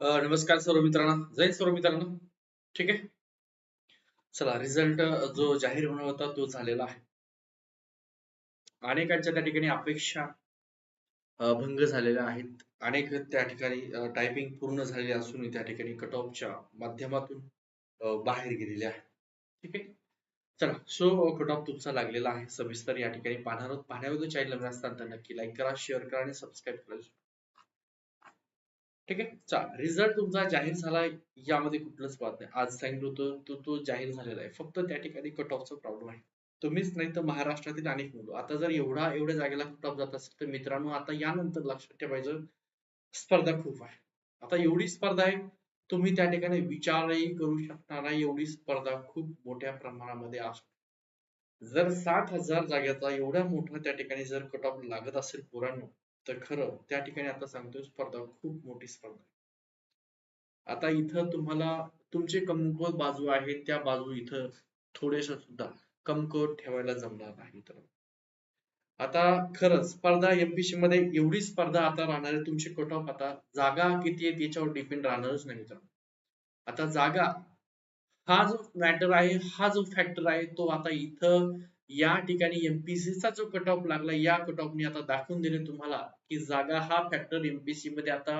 नमस्कार सर्व मित्रांनो. जय सर्व मित्रांनो. ठीक आहे? चला रिझल्ट जो जाहीर होणार होता तो झालेला आहे. अनेकांच्या त्या ठिकाणी अपेक्षा भंग झालेल्या आहेत. अनेक त्या ठिकाणी टायपिंग पूर्ण झालेली असून त्या ठिकाणी कट ऑफच्या माध्यमातून बाहेर गेलेले आहे ठीक आहे? चला सो कट ऑफ तुमचा लागलेला आहे. सविस्तर या ठिकाणी पाहणार आहोत. पाहण्यावर चॅनल नवीन असताना नक्की लाईक करा शेअर करा आणि सबस्क्राईब करा. ठीक आहे? चला रिझल्ट तुमचा जाहीर झाला यामध्ये कुठलंच बात नाही. आज सांगितलं होतं तो तो जाहीर झालेला आहे. फक्त त्या ठिकाणी कट ऑफचा प्रॉब्लेम आहे. तुम्हीच नाही तर महाराष्ट्रातील अनेक मुलं. आता जर एवढा एवढ्या जागेला कट ऑफ जात असेल तर मित्रांनो आता यानंतर लक्षात ठेवायचं स्पर्धा खूप आहे. आता एवढी स्पर्धा आहे तुम्ही त्या ठिकाणी विचारही करू शकणार नाही. एवढी स्पर्धा खूप मोठ्या प्रमाणामध्ये असते जर साठ हजार जागेचा एवढ्या मोठा त्या ठिकाणी जर कट ऑफ लागत असेल पोरांनो तर खरं त्या ठिकाणी आता सांगतोय स्पर्धा खूप मोठी स्पर्धा आहे. आता इथं तुम्हाला तुमचे कमकुवत बाजू आहेत त्या बाजू इथं थोडेशा सुद्धा कमकुवत ठेवायला जमणार नाही तर. आता खरंच स्पर्धा एमपीसी मध्ये एवढी स्पर्धा आता राहणार आहे तुमची कट ऑफ आता जागा किती आहे त्याच्यावर डिपेंड राहणारच नाही मित्रांनो आता जागा हा जो मॅटर आहे हा जो फॅक्टर आहे तो आता इथं या ठिकाणी एमपीसी चा जो कट ऑफ लागला या कट ऑफने आता दाखवून दिले तुम्हाला की जागा हा फॅक्टर एमपीसी मध्ये आता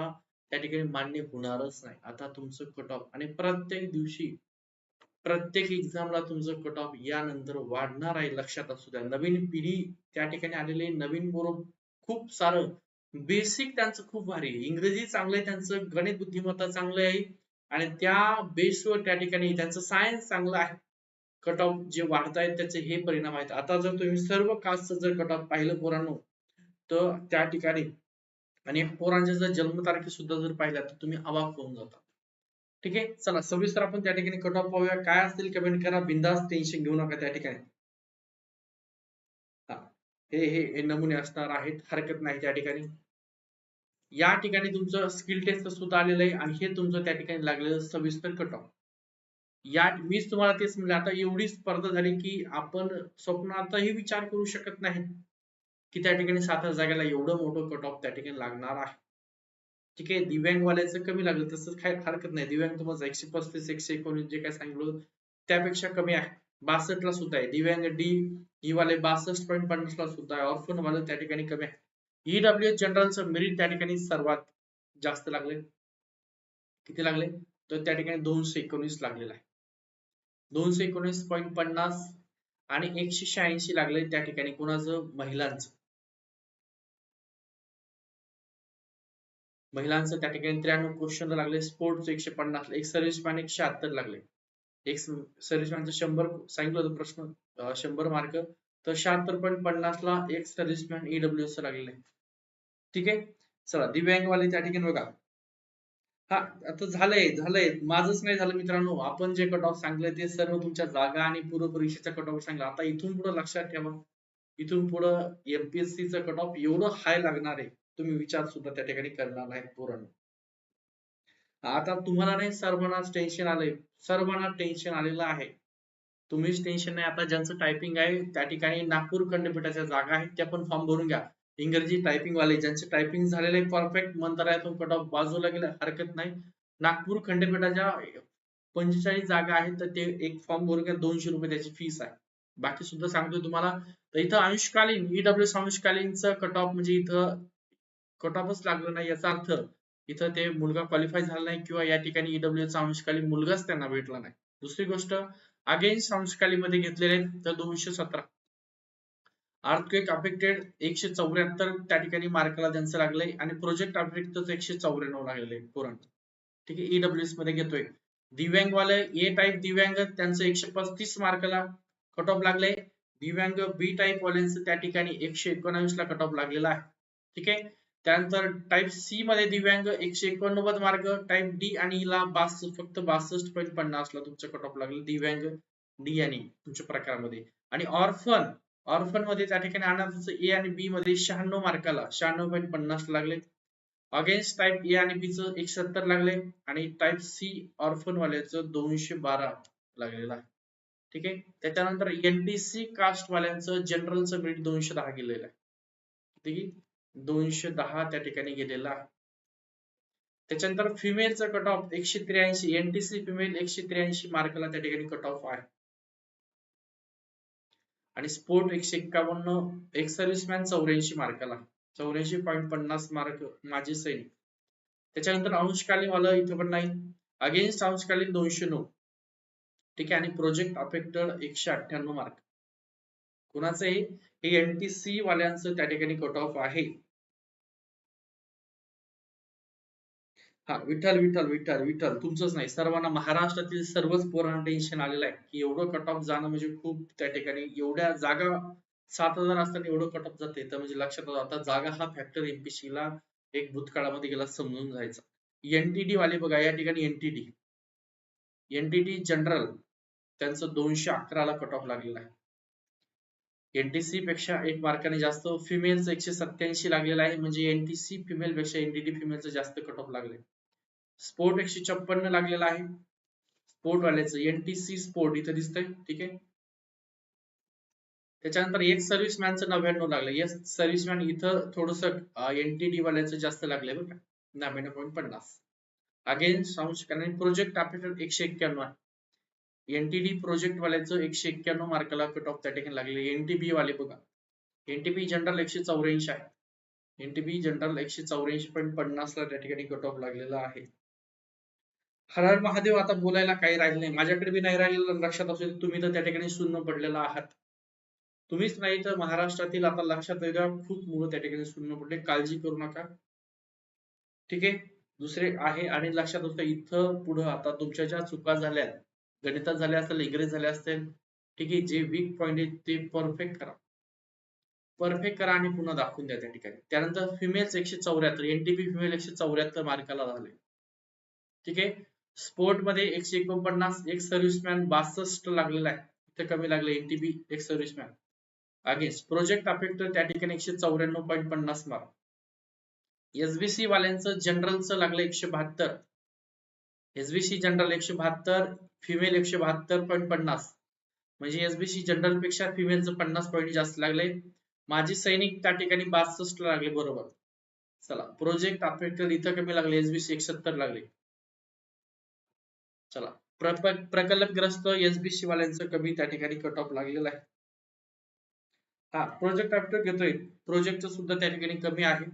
त्या ठिकाणी मान्य होणारच नाही. आता तुमचं कट ऑफ आणि प्रत्येक दिवशी प्रत्येक एक्झामला तुमचं कट ऑफ यानंतर वाढणार आहे लक्षात असू द्या. नवीन पिढी त्या ठिकाणी आलेले नवीन बरोबर खूप सारं बेसिक त्यांचं खूप भारी आहे. इंग्रजी चांगलं आहे त्यांचं गणित बुद्धिमत्ता चांगलं आहे आणि त्या बेसवर त्या ठिकाणी त्यांचं सायन्स चांगलं आहे. कट ऑफ जे वाढतायत त्याचे हे परिणाम आहेत. आता जर तुम्ही सर्व कास्टचं जर कट ऑफ पाहिलं पोरांनो तर त्या ठिकाणी आणि पोरांच्या जर जन्मतारखे सुद्धा जर पाहिल्या तर तुम्ही अवाक होऊन जाता. ठीक आहे? चला सविस्तर आपण त्या ठिकाणी कट ऑफ पाहूया. काय असतील कमेंट करा. बिंदास टेन्शन घेऊ नका त्या ठिकाणी. हा हे हे हे नमुने असणार आहेत. हरकत नाही त्या ठिकाणी. या ठिकाणी तुमचं स्किल टेस्ट सुद्धा आलेलं आहे आणि हे तुमचं त्या ठिकाणी लागलेलं सविस्तर कट ऑफ या मीच तुम्हाला तेच म्हणलं आता एवढी स्पर्धा झाली की आपण स्वप्नातही विचार करू शकत नाही की त्या ठिकाणी सात जागेला एवढं मोठं कट ऑफ त्या ठिकाणी लागणार आहे. ठीक आहे दिव्यांग वाल्याचं कमी लागलं तसं काय हरकत नाही. दिव्यांग तुम्हाला एकशे पस्तीस एकशे एकोणीस जे काय सांगितलं त्यापेक्षा कमी आहे. बासष्ट ला सुद्धा आहे. दिव्यांग डी ई e वाले बासष्ट पॉईंट पन्नास ला सुद्धा आहे. ऑर्फन वाले त्या ठिकाणी कमी आहे. ईडब्ल्यू जनरलचं मेरिट त्या ठिकाणी सर्वात जास्त लागले किती लागले तर त्या ठिकाणी दोनशे एकोणीस लागलेला आहे. दोनशे एकोणीस पॉईंट पन्नास आणि एकशे शहाऐंशी लागले त्या ठिकाणी कोणाचं? महिलांचं. महिलांचं त्या ठिकाणी त्र्याण्णव क्वेश्चन लागले स्पोर्ट्स एकशे पन्नास एक सर्व्हिसमॅन एकशे शहात्तर लागले. एक सर्व्हिसमॅनचं शंभर सांगितलं होतं प्रश्न शंभर मार्क तर शहात्तर पॉईंट पन्नास ला एक सर्व्हिसमॅन ईडब्ल्यू एस लागलेले ठीक? आहे चला दिव्यांगवाले त्या ठिकाणी बघा. हा आता झालंय झालंय. माझंच नाही झालं मित्रांनो. आपण जे कट ऑफ सांगले ते सर्व तुमच्या जागा आणि पूर्व परीक्षेचा कट ऑफ सांगला. आता इथून पुढे लक्षात ठेवा. इथून पुढे एमपीएससी चा कट ऑफ एवढं हाय लागणार आहे. तुम्ही विचार सुद्धा त्या ठिकाणी करणार नाही पूर्ण आता तुम्हाला नाही सर्वांनाच टेन्शन आलंय. सर्वांना टेन्शन आलेलं आहे. तुम्हीच टेन्शन नाही. आता ज्यांचं टायपिंग आहे त्या ठिकाणी नागपूर खंडपीठाच्या जागा आहेत त्या पण फॉर्म भरून घ्या. इंग्रजी टायपिंग वाले ज्यांचे टायपिंग झालेले परफेक्ट मंत्रालयातून कट ऑफ बाजूला गेले हरकत नाही. नागपूर खंडपीठाच्या पंचेचाळीस जागा आहेत तर ते एक फॉर्म भरून घ्या दोनशे रुपये त्याची फीस आहे. बाकी सुद्धा सांगतोय तुम्हाला. तर इथं अंशकालीन ईडब्ल्यू अंशकालीनचं कट ऑफ म्हणजे इथं कट ऑफच लागलं नाही याचा अर्थ इथं ते मुलगा क्वालिफाय झाला नाही किंवा या ठिकाणी ईडब्ल्यू चा अंशकालीन मुलगाच त्यांना भेटला नाही. दुसरी गोष्ट अगेन्स्ट अंशकालीन मध्ये घेतलेले तर दोनशे सतरा. अर्थक्वेक अफेक्टेड एकशे चौऱ्याहत्तर त्या ठिकाणी मार्काला त्यांचं लागलंय आणि प्रोजेक्ट अफेक्ट एकशे चौऱ्याण्णव लागले पोरण ठीक आहे ईडब्ल्यूएसमध्ये घेतोय. दिव्यांग वाले ए टाईप दिव्यांग त्यांचं एकशे पस्तीस मार्काला कट ऑफ लागले दिव्यांग बी टाईप वाल्यांचं त्या ठिकाणी एकशे एकोणावीस ला कट ऑफ लागलेला आहे. ठीक आहे त्यानंतर टाईप सी मध्ये दिव्यांग एकशे एकोणनव्वद मार्क टाइप डी आणि e ला बासष्ट फक्त बासष्ट पॉईंट पन्नास ला तुमचं कट ऑफ लागलं दिव्यांग डी आणि e तुमच्या प्रकारामध्ये. आणि ऑर्फन ऑर्फनमध्ये त्या ठिकाणी अनाथाचं ए आणि बी मध्ये शहाण्णव मार्काला शहाण्णव पॉईंट पन्नास लागले. अगेन्स्ट टाईप ए आणि बी च एक सत्तर लागले आणि टाईप सी ऑर्फन वाल्याचं दोनशे बारा लागलेलं आहे. ठीक आहे? त्याच्यानंतर एनटीसी कास्ट वाल्यांचं जनरलचं मेरिट दोनशे दहा गेलेलं आहे. ठीक आहे? दोनशे दहा त्या ठिकाणी गेलेला आहे. त्याच्यानंतर फिमेलचं कट ऑफ एकशे त्र्याऐंशी एनटीसी फिमेल एकशे त्र्याऐंशी मार्कला त्या ठिकाणी कट ऑफ आहे. आणि स्पोर्ट एकशे एक्कावन्न एक सर्व्हिसमॅन चौऱ्याऐंशी मार्काला चौऱ्याऐंशी पॉईंट पन्नास मार्क माझे सैनिक. त्याच्यानंतर अंशकालीन वाला इथं पण नाही. अगेन्स्ट अंशकालीन दोनशे नऊ. ठीक आहे आणि प्रोजेक्ट अफेक्टेड एकशे अठ्ठ्याण्णव मार्क कुणाचं आहे हे एनटीसी वाल्यांचं त्या ठिकाणी कट ऑफ आहे. हा विठ्ठल विठ्ठल विठ्ठल विठ्ठल तुमचंच नाही. सर्वांना महाराष्ट्रातील सर्वच पोरांना टेन्शन आलेलं आहे की एवढं कट ऑफ जाणं म्हणजे खूप त्या ठिकाणी एवढ्या जागा सात हजार असताना एवढं कट ऑफ जाते. तर म्हणजे लक्षात आलं आता जागा हा फॅक्टर एमपीसी ला एक भूतकाळामध्ये गेला समजून जायचा. एनटीडी वाले बघा या ठिकाणी एनटीडी एनटीडी जनरल त्यांचं दोनशे अकराला कट ऑफ लागलेला आहे. एनटीसी पेक्षा एक मार्काने जास्त फिमेलचं एकशे सत्याऐंशी लागलेलं आहे. म्हणजे एनटीसी फिमेल पेक्षा एनटीडी फिमेलचं जास्त कट ऑफ लागले स्पोर्ट एकशे छप्पन्न लागलेला आहे. स्पोर्ट वाल्याचं एनटीसी स्पोर्ट इथं दिसतंय ठीक आहे? त्याच्यानंतर एक सर्व्हिसमॅनचं नव्याण्णव लागलं. एक सर्व्हिसमॅन इथं थोडस एनटीडी वाल्याचं जास्त लागलंय बरं का. नव्याण्णव पॉईंट पन्नास. अगेन अंश कारण प्रोजेक्ट आपल्याकडे एकशे एक्क्याण्णव आहे. एनटीडी प्रोजेक्ट वाल्याचं एकशे एक्क्याण्णव मार्काला कट ऑफ त्या ठिकाणी लागले एनटीबी वाले बघा. एनटीबी जनरल एकशे चौऱ्याऐंशी आहे. एनटीबी जनरल एकशे चौऱ्याऐंशी पॉईंट पन्नास ला त्या ठिकाणी कट ऑफ लागलेला आहे. हर हर महादेव आता बोलायला काही राहिलं नाही. माझ्याकडे बी नाही राहिलेलं लक्षात असेल तुम्ही तर त्या ठिकाणी सुन्न पडलेला आहात. तुम्हीच नाही तर महाराष्ट्रातील आता लक्षात खूप मुलं त्या ठिकाणी सुन्न पडले. काळजी करू नका. ठीक आहे? दुसरे आहे आणि लक्षात असतं इथं पुढं आता तुमच्या ज्या चुका झाल्या गणितात झाल्या असतील इंग्रजी झाल्या असतील ठीक आहे जे वीक पॉइंट आहेत ते परफेक्ट करा. परफेक्ट करा आणि पुन्हा दाखवून द्या त्या ठिकाणी. त्यानंतर फिमेल्स एकशे चौऱ्याहत्तर एनटीपी फिमेल एकशे चौऱ्याहत्तर मार्काला झाले. ठीक आहे? स्पोर्टमध्ये एकशे एकोणपन्नास एक सर्व्हिसमॅन बासष्ट लागलेला आहे. इथे कमी लागले एनटीबी एक सर्व्हिसमॅन अगेन्स्ट प्रोजेक्ट अफेक्टर त्या ठिकाणी एकशे चौऱ्याण्णव पॉईंट पन्नास मार्क एसबीसी वाल्यांचं जनरलचं लागलं एकशे बहात्तर. एसबीसी जनरल एकशे बहात्तर फिमेल एकशे बहात्तर पॉईंट पन्नास. म्हणजे एसबीसी जनरलपेक्षा फिमेलचं पन्नास पॉईंट जास्त लागले. माजी सैनिक त्या ठिकाणी बासष्ट लागले बरोबर. चला प्रोजेक्ट अफेक्टर इथं कमी लागले एसबीसी एकसत्तर लागले. चला. प्रकल्पग्रस्त एसबीसी वाल्यांचं कमी त्या ठिकाणी कट ऑफ लागलेला आहे. हा प्रोजेक्ट आफ्टर घेतोय. प्रोजेक्टचं सुद्धा त्या ठिकाणी कमी आहे.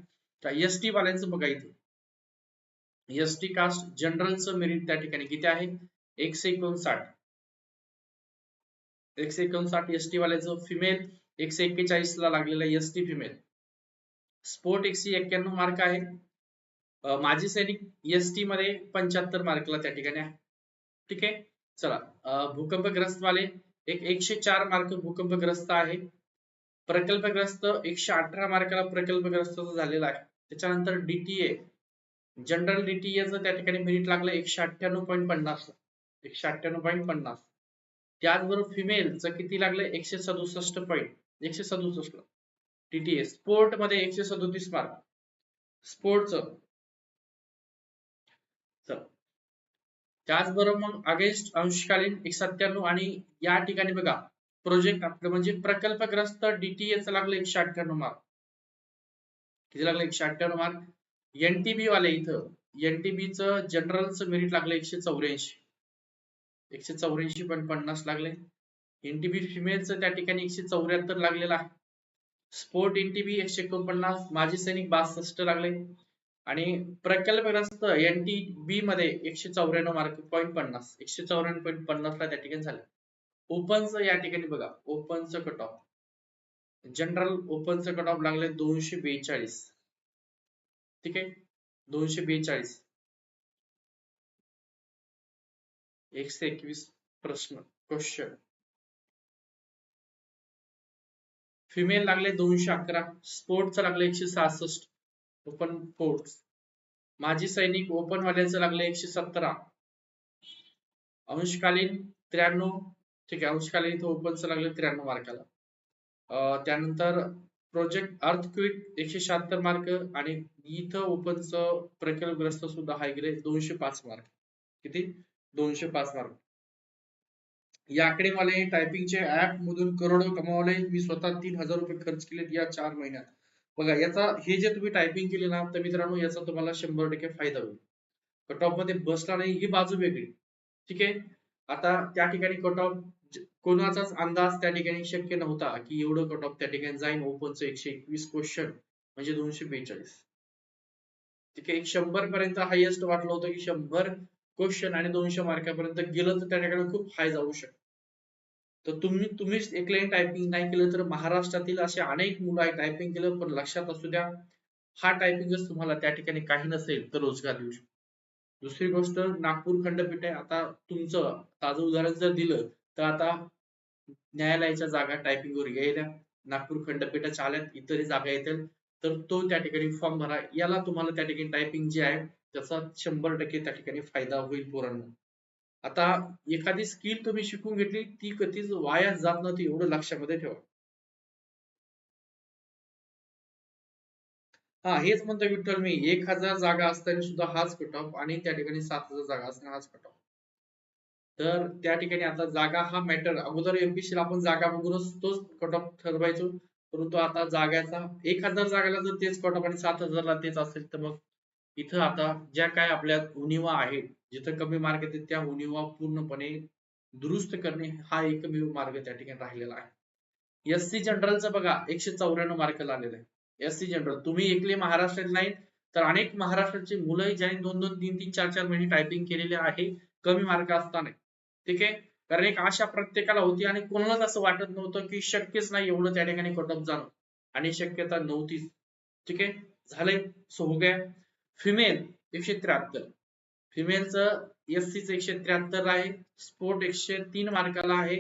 एस टी वाल्यांचं बघा इथे. एस टी कास्ट जनरलचं मेरिट त्या ठिकाणी किती आहे? एकशे एकोणसाठ. एकशे एकोणसाठ एस टी वाल्याचं फिमेल एकशे एक्केचाळीस ला लागलेलं एस टी फिमेल स्पोर्ट एकशे एक्क्याण्णव मार्क आहे. माजी सैनिक एस टी मध्ये पंच्याहत्तर मार्कला त्या ठिकाणी आहे. ठीक आहे? चला भूकंपग्रस्त वाले एक एकशे चार मार्क भूकंपग्रस्त आहे. प्रकल्पग्रस्त एकशे अठरा मार्काला प्रकल्पग्रस्त झालेला आहे. त्याच्यानंतर डीटीए जनरल डीटीएचं त्या ठिकाणी मेरिट लागलं एकशे अठ्ठ्याण्णव पॉईंट पन्नास. एकशे अठ्ठ्याण्णव पॉईंट पन्नास. त्याचबरोबर फिमेलचं किती लागलं एकशे सदुसष्ट पॉईंट एकशे सदुसष्ट. डीटीए स्पोर्टमध्ये एकशे सदोतीस मार्क. स्पोर्टचं त्याचबरोबर मग अगेन्स्ट अंशकालीन एक सत्त्याण्णव आणि या ठिकाणी बघा प्रोजेक्ट आपलं म्हणजे प्रकल्पग्रस्त डीटीएच लागलं एकशे अठ्ठ्याण्णव मार्क किती लागलं? एकशे अठ्ठ्याण्णव मार्क एनटीबी वाले इथं एनटीबीच जनरलचं मेरिट लागलं एकशे चौऱ्याऐंशी. एकशे चौऱ्याऐंशी पण पन्नास लागले. एनटीबी फिमेलचं त्या ठिकाणी एकशे चौऱ्याहत्तर लागलेलं. आहे स्पोर्ट एनटीबी एकशे एकोणपन्नास. माजी सैनिक बासष्ट लागले. आणि प्रकल्पग्रस्त बी मध्ये एकशे चौऱ्याण्णव मार्क पॉईंट पन्नास एकशे चौऱ्याण्णव पॉईंट पन्नास ला त्या ठिकाणी झाले. ओपनचं या ठिकाणी बघा ओपनचं कट ऑफ जनरल ओपनचं कट ऑफ लागले दोनशे बेचाळीस. ठीक आहे? दोनशे बेचाळीस. एकशे एकवीस प्रश्न क्वेश्चन फिमेल लागले दोनशे अकरा स्पोर्टचं लागले एकशे सहासष्ट. ओपन फोर्स माजी सैनिक ओपन वाल्याचं लागलं एकशे सतरा. अंशकालीन त्र्याण्णव ठीक आहे अंशकालीन इथं ओपनचं लागलं त्र्याण्णव मार्काला. त्यानंतर प्रोजेक्ट अर्थक्विक एकशे शहात्तर मार्क आणि इथं ओपनचं प्रकल्पग्रस्त सुद्धा हाय गेले दोनशे पाच मार्क. किती? दोनशे पाच मार्क. या आकडेवाले टायपिंगचे ऍप मधून करोडो कमावले. मी स्वतः तीन हजार रुपये खर्च केले या चार महिन्यात. बघा याचा हे जे तुम्ही टायपिंग केले ना तर मित्रांनो याचा तुम्हाला शंभर टक्के फायदा होईल. कट ऑफमध्ये बसला नाही ही बाजू वेगळी. ठीक आहे? आता त्या ठिकाणी कट ऑफ कोणाचाच अंदाज त्या ठिकाणी शक्य नव्हता की एवढं कट ऑफ त्या ठिकाणी जाईन. ओपनचं एकशे एकवीस क्वेश्चन म्हणजे दोनशे बेचाळीस. ठीक आहे? शंभर पर्यंत हायेस्ट वाटलं होतं की शंभर क्वेश्चन आणि दोनशे मार्कापर्यंत गेलं तर त्या ठिकाणी खूप हाय जाऊ शकतं. तर तुम्ही तुम्हीच एकले टायपिंग नाही केलं तर महाराष्ट्रातील असे अनेक मुलं आहेत टायपिंग केलं पण लक्षात असू द्या हा टायपिंगच तुम्हाला त्या ठिकाणी काही नसेल तर रोजगार देऊ शकतो. दुसरी गोष्ट नागपूर खंडपीठ आहे आता तुमचं ताजं उदाहरण जर दिलं तर आता न्यायालयाच्या जागा टायपिंगवर यायला नागपूर खंडपीठाच्या आल्यात इतरही जागा येतील तर तो त्या ठिकाणी फॉर्म भरा. याला तुम्हाला त्या ठिकाणी टायपिंग जे आहे त्याचा शंभर टक्के त्या ठिकाणी फायदा होईल पोरांना. आता एखादी स्किल तुम्ही शिकून घेतली ती कधीच वाया जात नव्हती एवढं लक्षामध्ये ठेवा. हा हेच म्हणतो विठ्ठल मी एक हजार जागा असताना सुद्धा हाच कट ऑफ आणि त्या ठिकाणी सात हजार जागा असताना हाच कट ऑफ तर त्या ठिकाणी आता जागा हा मॅटर अगोदर एमपीसी आपण जागा बघूनच तोच कट ऑफ ठरवायचो. परंतु आता जागाचा एक हजार जागाला जर तेच कट ऑफ आणि सात हजारला तेच असेल तर मग इथं आता ज्या काय आपल्या उणीवा आहेत जिथं कमी मार्ग येते त्या उणिवा पूर्णपणे दुरुस्त करणे हा एकमेव मार्ग त्या ठिकाणी राहिलेला आहे. एस सी जनरलचं बघा एकशे चौऱ्याण्णव मार्क लागलेला आहे. एस सी जनरल तुम्ही एकले महाराष्ट्रात नाही तर अनेक महाराष्ट्राची मुलं ज्यांनी दोन दोन तीन तीन चार चार महिने टायपिंग केलेले आहे कमी मार्क असताना. ठीक आहे? कारण एक आशा प्रत्येकाला होती आणि कोणालाच असं वाटत नव्हतं की शक्यच नाही एवढं त्या ठिकाणी कटअप जाणं. आणि शक्यता नव्हतीच. ठीक आहे? झालंय. सो हो गया. फिमेल एकशे त्र्याहत्तर. फिमेलचं एस सी एकशे त्र्याहत्तर आहे. स्पोर्ट एकशे तीन मार्काला आहे.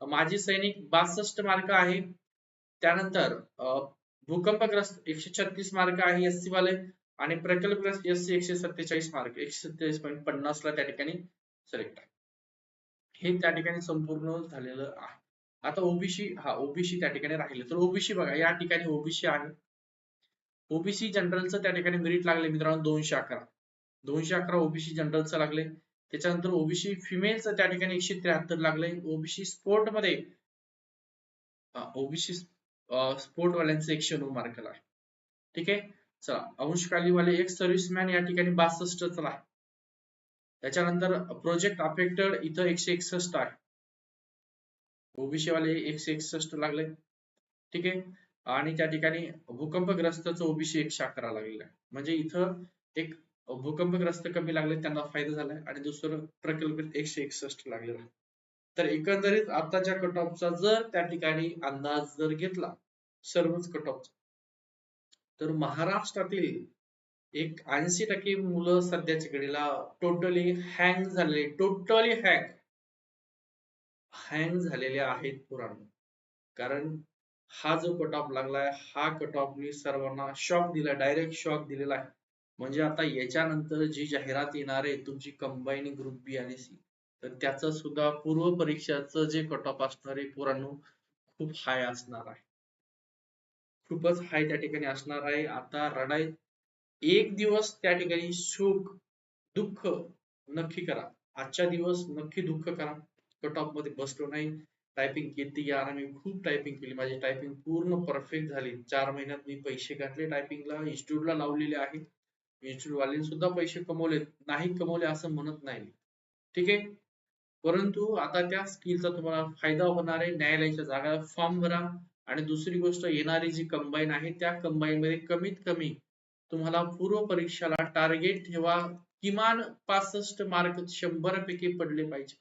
माजी सैनिक बासष्ट मार्क आहे. त्यानंतर भूकंपग्रस्त एकशे छत्तीस मार्क आहे एस सी वाले आणि प्रकल्पग्रस्त एस सी एकशे सत्तेचाळीस मार्क एकशे सत्तेचाळीस पॉईंट पन्नास ला त्या ठिकाणी सिलेक्ट आहे. हे त्या ठिकाणी संपूर्ण झालेलं आहे. आता ओबीसी हा ओबीसी त्या ठिकाणी राहिले. तर ओबीसी बघा या ठिकाणी ओबीसी आहे. ओबीसी जनरलचं त्या ठिकाणी मेरिट लागले मित्रांनो दोनशे अकरा. दोनशे अकरा ओबीसी जनरलचं लागले त्याच्यानंतर ओबीसी फिमेलचं त्या ठिकाणी एकशे त्र्याहत्तर लागले ओबीसी स्पोर्टमध्ये ओबीसी स्पोर्ट वाल्यांचं एकशे नऊ मार्क आहे. ठीक आहे? चला वाले एक सर्व्हिसमॅन या ठिकाणी बासष्ट चला त्याच्यानंतर प्रोजेक्ट अफेक्टेड इथं एकशे एकसष्ट आहे. ओबीसी वाले एकशे एकसष्ट लागले. ठीक आहे? आणि त्या ठिकाणी भूकंपग्रस्तचं ओबीसी एकशे अकरा लागलेलं आहे. म्हणजे इथं एक भूकंपग्रस्त कमी लागले त्यांना फायदा झालाय आणि दुसरं प्रकल्प एकशे एकसष्ट लागले तर एकंदरीत आताच्या कट ऑफचा जर त्या ठिकाणी अंदाज जर घेतला सर्वच कट ऑफचा तर महाराष्ट्रातील एक ऐंशी टक्के मुलं सध्याच्या घडीला टोटली हँग झालेले टोटली हँग हँग झालेले आहेत पुराण कारण हा जो कट ऑफ लागलाय हा कट ऑफनी सर्वांना शॉक दिला डायरेक्ट शॉक दिलेला आहे. म्हणजे आता याच्यानंतर जी जाहिरात येणार आहे तुमची कंबाईन ग्रुप बी आणि सी तर त्याचं सुद्धा पूर्व परीक्षाचं जे कट ऑफ असणार आहे पोरांनो खूप हाय असणार आहे. खूपच हाय त्या ठिकाणी असणार आहे. आता रडाई एक दिवस त्या ठिकाणी सुख दुःख नक्की करा. आजच्या दिवस नक्की दुःख करा. कट ऑफमध्ये बसलो नाही. टायपिंग केली यार मी खूप टायपिंग केली. माझी टायपिंग पूर्ण परफेक्ट झाली. चार महिन्यात मी पैसे घातले टायपिंगला इन्स्टिट्यूटला लावलेले आहे. इन्स्टिट्यूट वाले सुद्धा पैसे कमवले नाही कमवले असं म्हणत नाही. ठीक आहे? परंतु आता त्या स्किलचा तुम्हाला फायदा होणार आहे न्यायालयाच्या जागा फॉर्म भरा. आणि दुसरी गोष्ट येणारी जी कंबाईन आहे त्या कंबाईन मध्ये कमीत कमी तुम्हाला पूर्व परीक्षाला टार्गेट ठेवा. किमान पासष्ट मार्क शंभर पैकी पडले पाहिजे.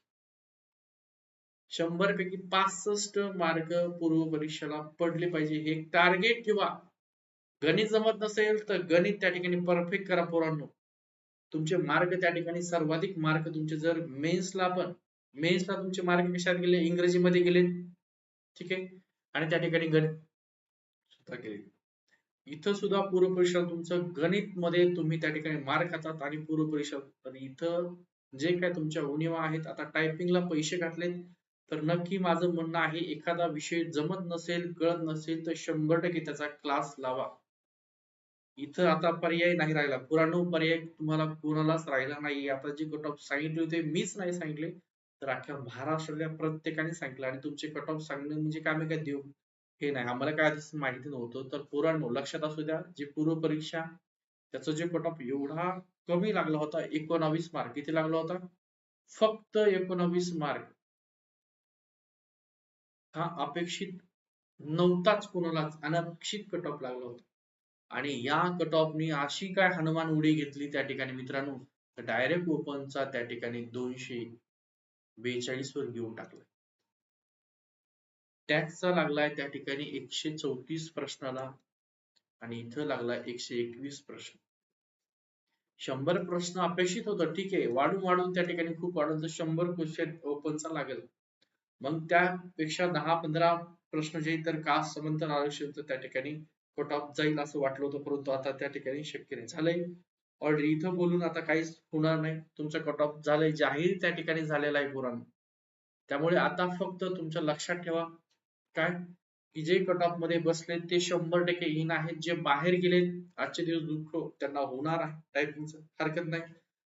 शंभर पैकी पासष्ट मार्क पूर्व परीक्षेला पडले पाहिजे. हे टार्गेट किंवा गणित जमत नसेल तर गणित त्या ठिकाणी परफेक्ट करा पोरांनो. तुमचे मार्क त्या ठिकाणी सर्वाधिक मार्क तुमचे जर मेन्सला पण मेन्सला तुमचे मार्क कशात गेले? इंग्रजीमध्ये गेले. ठीक आहे? आणि त्या ठिकाणी गणित सुद्धा गेले. इथं सुद्धा पूर्व परीक्षा तुमचं गणित मध्ये तुम्ही त्या ठिकाणी मार्क खातात आणि पूर्व परीक्षा तर इथं जे काय तुमच्या उणीवा आहेत आता टायपिंगला पैसे घातलेत. तर नक्की माझं म्हणणं आहे एखादा विषय जमत नसेल कळत नसेल तर शंभर टक्के त्याचा क्लास लावा. इथं आता पर्याय नाही राहिला. पुराणू पर्याय तुम्हाला कोणालाच राहिला नाही. आता जे कट ऑफ सांगितले होते मीच नाही सांगितले तर अख्ख्या महाराष्ट्रातल्या प्रत्येकाने सांगितलं. आणि तुमचे कट ऑफ सांगणे म्हणजे काय? मी काय देऊ? हे नाही. आम्हाला काय माहिती नव्हतं. तर पुराणू लक्षात असू द्या. जी पूर्व परीक्षा त्याचा जे कट ऑफ एवढा कमी लागला होता एकोणावीस मार्क किती लागला होता? फक्त एकोणावीस मार्क हा अपेक्षित नव्हताच कोणालाच अनपेक्षित कट ऑफ लागला होता. आणि या कट ऑफनी अशी काय हनुमान उडी घेतली त्या ठिकाणी मित्रांनो? डायरेक्ट ओपनचा त्या ठिकाणी दोनशे बेचाळीस वर घेऊन टाकला टॅक्सचा लागलाय त्या ठिकाणी एकशे चौतीस प्रश्नाला आणि इथं लागलाय एकशे एकवीस प्रश्न. शंभर प्रश्न अपेक्षित होतं ठीक आहे. वाढून वाढून त्या ठिकाणी खूप वाढून तर शंभर क्वेश्चन ओपनचा लागेल. मग त्यापेक्षा दहा पंधरा प्रश्न जे तर कास्ट समांतर आरक्षण त्या ठिकाणी कट ऑफ जाईल असं वाटलं होतं परंतु आता त्या ठिकाणी शक्य नाही. झालंय. ऑलरेडी इथं बोलून आता काहीच होणार नाही. तुमचं कट ऑफ झालंय जाहीर त्या ठिकाणी झालेला आहे पुराण. त्यामुळे आता फक्त तुमच्या लक्षात ठेवा. काय? की जे कट ऑफमध्ये बसले ते शंभर टक्के इन आहेत. जे बाहेर गेले आजचे दिवस दुःख त्यांना होणार आहे. टायपिंगचं हरकत नाही.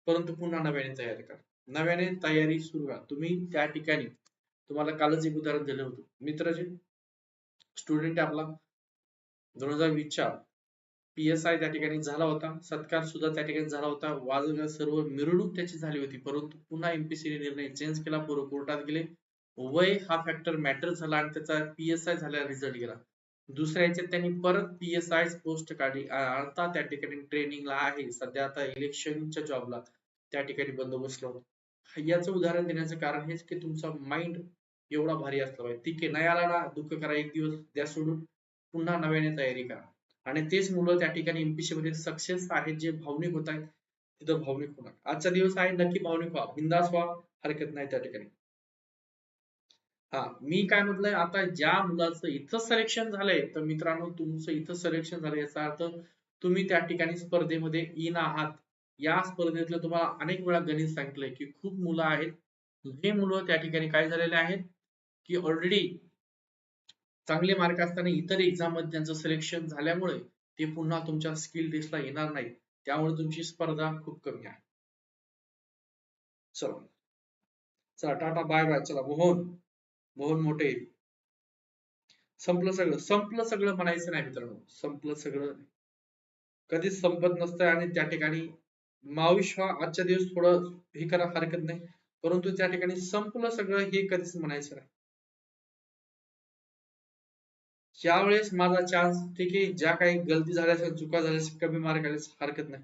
परंतु पुन्हा नव्याने तयारी करा. नव्याने तयारी सुरू करा. तुम्ही त्या ठिकाणी तुम्हाला कालच एक उदाहरण दिलं होतं. मित्र जे स्टुडंट आपला. दोन हजार वीसच्या पी एस आय त्या ठिकाणी झाला होता. सत्कार सुद्धा त्या ठिकाणी झाला होता. वाजगा सर्व मिरवणूक त्याची झाली होती. परंतु पुन्हा एमपीसीने निर्णय चेंज केला. पूर्व कोर्टात गेले. वय हा फॅक्टर मॅटर झाला आणि त्याचा पी एस आय झाला रिझल्ट गेला. दुसऱ्या याच्यात त्यांनी परत पी एस आय पोस्ट काढली. आता त्या ठिकाणी ट्रेनिंगला आहे. सध्या आता इलेक्शनच्या जॉबला त्या ठिकाणी बंदोबस्त होतो याचं उदाहरण देण्याचं कारण हेच की तुमचा माइंड एवढा भारी असला पाहिजे. ठीक आहे नाही आला ना दुःख करा एक दिवस द्या सोडून. पुन्हा नव्याने तयारी करा. आणि तेच मुलं त्या ठिकाणी एमपीसी मध्ये सक्सेस आहेत जे भावनिक होत आहेत तिथं भावनिक होणार. आजचा दिवस आहे नक्की भावनिक व्हा बिंदास व्हा हरकत नाही त्या ठिकाणी. हा मी काय म्हटलंय आता ज्या मुलाचं इथं सिलेक्शन झालंय तर मित्रांनो तुमचं इथं सिलेक्शन झालंय याचा अर्थ तुम्ही त्या ठिकाणी स्पर्धेमध्ये इन आहात. या स्पर्धेतलं तुम्हाला अनेक वेळा गणित सांगितलंय की खूप मुलं आहेत. जे मुलं त्या ठिकाणी काय झालेले आहेत? की ऑलरेडी चांगले मार्क असताना इतर एक्झाममध्ये त्यांचं सिलेक्शन झाल्यामुळे ते पुन्हा तुमच्या स्किल टेस्टला येणार नाही त्यामुळे तुमची स्पर्धा खूप कमी आहे. चला. चला टाटा बाय बाय चला मोहन. मोहन मोठे. संपलं सगळं. संपलं सगळं म्हणायचं नाही मित्रांनो. संपलं सगळं कधीच संपत नसतं आणि त्या ठिकाणी माविश हा आजच्या दिवस थोडं हे करा हरकत नाही. परंतु त्या ठिकाणी संपलं सगळं हे कधीच म्हणायचं नाही. यावेळेस माझा चान्स ठीक आहे ज्या काही गलती झाल्या चुका झाल्या कमी मार्क आले हरकत नाही.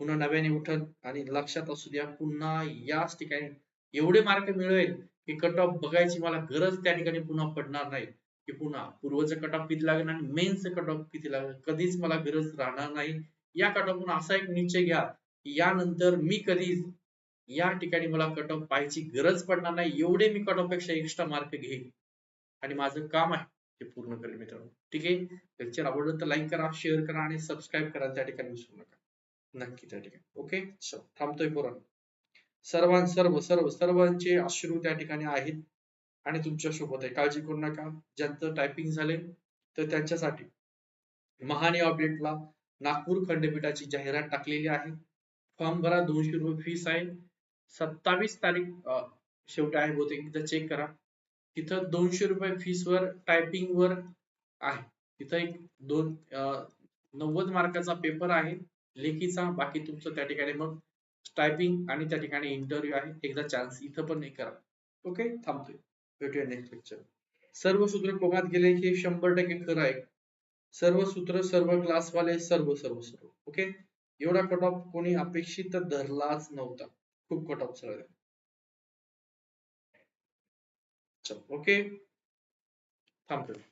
पुन्हा नव्याने उठल आणि लक्षात असू द्या पुन्हा याच ठिकाणी एवढे मार्क मिळवेल की कट ऑफ बघायची मला गरज त्या ठिकाणी पुन्हा पडणार नाही. की पुन्हा पूर्वचं कट ऑफ किती लागेल आणि मेनचं कट ऑफ किती लागेल कधीच मला गरज राहणार नाही. या कट ऑफ असा एक निश्चय घ्या की यानंतर मी कधीच या ठिकाणी मला कट ऑफ पाहायची गरज पडणार नाही. एवढे मी कट ऑफपेक्षा एक्स्ट्रा मार्क घेईन. आणि माझं काम आहे. हे पूर्ण करेल मित्रांनो. ठीक आहे? लेक्चर आवडलं तर लाईक करा शेअर करा आणि सबस्क्राईब करा. त्या ठिकाणी विसरू नका. नक्की त्या ठिकाणी. ओके थांबतोय पोरांनो. सर्वां सर्व सर्व सर्वांचे अश्रू त्या ठिकाणी आहेत आणि तुमच्यासोबत आहे. काळजी करू नका. ज्यांचं टायपिंग झाले तर त्यांच्यासाठी महाने अपडेटला नागपूर खंडपीठाची जाहिरात टाकलेली आहे. फॉर्म भरा. दोनशे रुपये फीस आहे. सत्तावीस तारीख शेवटी आहे बहुतेक. एकदा चेक करा. तिथं दोनशे रुपये फीस वर टायपिंग वर आहे. तिथं एक दोन नव्वद मार्काचा पेपर आहे. लेखीचा बाकी तुमचं त्या ठिकाणी मग टायपिंग आणि त्या ठिकाणी इंटरव्ह्यू आहे. एकदा चान्स इथं पण नाही करा. ओके थांबतोय. भेटूया नेक्स्ट लेक्चर सर्व सूत्र कोमात गेले हे शंभर टक्के खरं आहे. सर्व सूत्र सर्व क्लासवाले सर्व सर्व सर्व. ओके एवढा कट ऑफ कोणी अपेक्षित धरलाच नव्हता. खूप कट ऑफ सरळ ओके थांबतोय